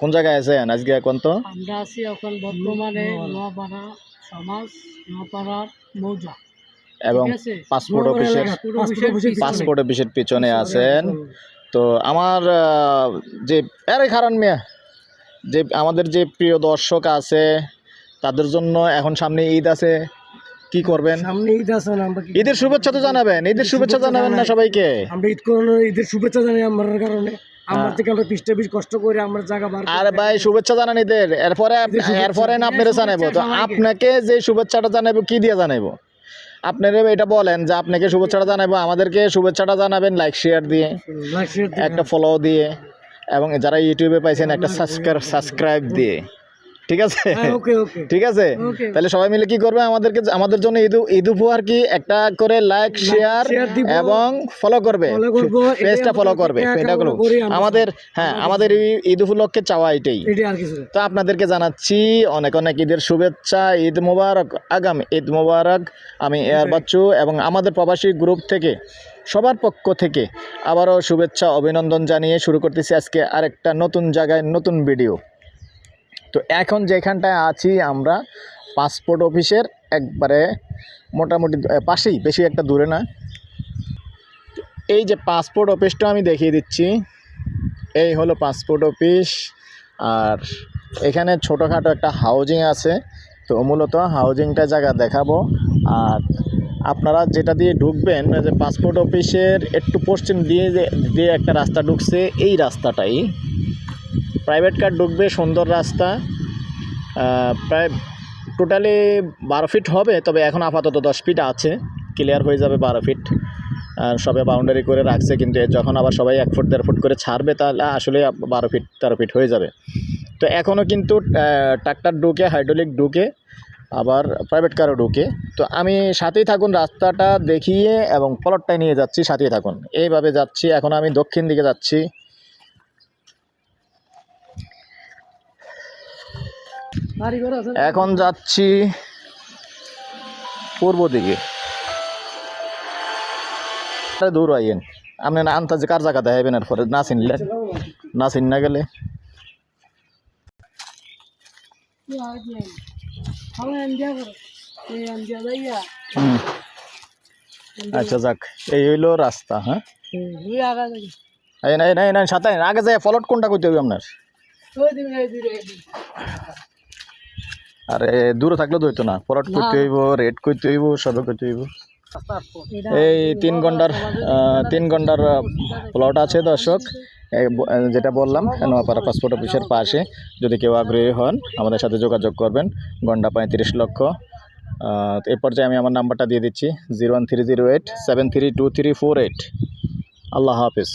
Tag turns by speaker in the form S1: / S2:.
S1: কোন জায়গায় আছেন? আজকে এখন তো
S2: আমরা আছি এখন বর্তমানে নোয়াপাড়া সমাজ নোয়াপাড়ার মৌজা।
S1: এবং পাসপোর্ট অফিসের
S2: পাসপোর্ট অফিসের পিছনে।
S1: আছেন। তো আমার যে আরে খারান মিয়া যে আমাদের যে প্রিয় দর্শক আছে তাদের জন্য এখন সামনে ঈদ আছে। কি করবেন?
S3: সামনে ঈদ আছে আমরা
S1: ঈদের শুভেচ্ছা তো জানাবেন ঈদের শুভেচ্ছা জানাবেন না সবাইকে?
S3: আমরা ঈদ করানোর ঈদের শুভেচ্ছা জানি আমার কারণে। আমার থেকে আমরা পিসটা পিস কষ্ট করে আমরা জায়গা বার
S1: আর ভাই শুভেচ্ছা জানান ঈদের। এরপরে এরপরে না আপনারা জানাব তো আপনাকে যে শুভেচ্ছাটা জানাব কি দিয়ে জানাব আপনারা এটা বলেন যে আপনাকে শুভেচ্ছাটা জানাব আমাদেরকে শুভেচ্ছাটা জানাবেন লাইক শেয়ার দিয়ে। একটা ফলো দিয়ে এবং যারা ইউটিউবে পাইছেন একটা সাবস্ক্রাইব সাবস্ক্রাইব দিয়ে। ঠিক আছে?
S3: হ্যাঁ,
S1: ঠিক আছে? তাহলে সবাই মিলে কি করবে? আমাদেরকে আমাদের জন্য ঈদ ঈদ উপহার কি? একটা করে লাইক শেয়ার এবং ফলো করবে। পেজটা ফলো করবে এটা আমাদের হ্যাঁ আমাদের এই ঈদ উপলক্ষে চাওয়া এটাই। তো আপনাদেরকে জানাচ্ছি অনেক অনেক ঈদের শুভেচ্ছা ঈদ মোবারক আগামী ঈদ মোবারক। আমি এয়ার বাচ্চু এবং আমাদের প্রবাসী গ্রুপ থেকে সবার পক্ষ থেকে আবারও শুভেচ্ছা অভিনন্দন জানিয়ে শুরু করতেছি আজকে আরেকটা নতুন জায়গায় নতুন ভিডিও। তো এখন যেখানটায় আছি আমরা পাসপোর্ট অফিসের একবারে মোটামুটি পাশেই, বেশি একটা দূরে না। এই যে পাসপোর্ট অফিসটা আমি দেখিয়ে দিচ্ছি, এই হলো পাসপোর্ট অফিস আর এখানে ছোটোখাটো একটা হাউজিং আছে। তো মূলত হাউজিংটা জায়গা দেখাবো, আর আপনারা যেটা দিয়ে ঢুকবেন যে পাসপোর্ট অফিসের একটু পশ্চিম দিয়ে যে, দিয়ে একটা রাস্তা ঢুকছে, এই রাস্তাটাই। প্রাইভেট কার ঢুকবে, সুন্দর রাস্তা। প্রায় টোটালি বারো ফিট হবে, তবে এখন আপাতত দশ ফিট আছে। ক্লিয়ার হয়ে যাবে বারো ফিট আর সবে বাউন্ডারি করে রাখছে, কিন্তু যখন আবার সবাই এক ফুট দেড় ফুট করে ছাড়বে, তাহলে আসলে বারো ফিট তেরো ফিট হয়ে যাবে। তো এখনও কিন্তু ট্রাক্টর ঢুকে হাইড্রোলিক ঢুকে, আবার প্রাইভেট কারও ঢুকে। তো আমি সাথেই থাকুন, রাস্তাটা দেখিয়ে এবং প্লটটায় নিয়ে যাচ্ছি, সাথেই থাকুন। এইভাবে যাচ্ছি, এখন আমি দক্ষিণ দিকে যাচ্ছি। এখন যাচ্ছি পূর্ব দিকে। দূর আইয়েন। আপনি না আন্তাজে কার জায়গা দেখাইবেন এরপরে? না চিনলেন না চিন না গেলে। আচ্ছা যাক এই হইল রাস্তা হ্যাঁ? এই সাথে আগে যাই ফলট কোনটা করতে হবে আপনার? আরে দূরে থাকলে তো হইতো না। ফলট করতে হইব রেড করতে হইব সবে করতে হইব। এই তিন ঘণ্টার তিন ঘণ্টার প্লট আছে দর্শক। যেটা বললাম নোয়াপাড়া পাসপোর্ট অফিসের পাশে। যদি কেউ আগ্রহী হন আমাদের সাথে যোগাযোগ করবেন। ঘণ্টা পঁয়ত্রিশ লক্ষ। এই পর্যায়ে আমি আমার নাম্বারটা দিয়ে দিচ্ছি zero one three zero eight seven three two three four eight. আল্লাহ হাফিজ।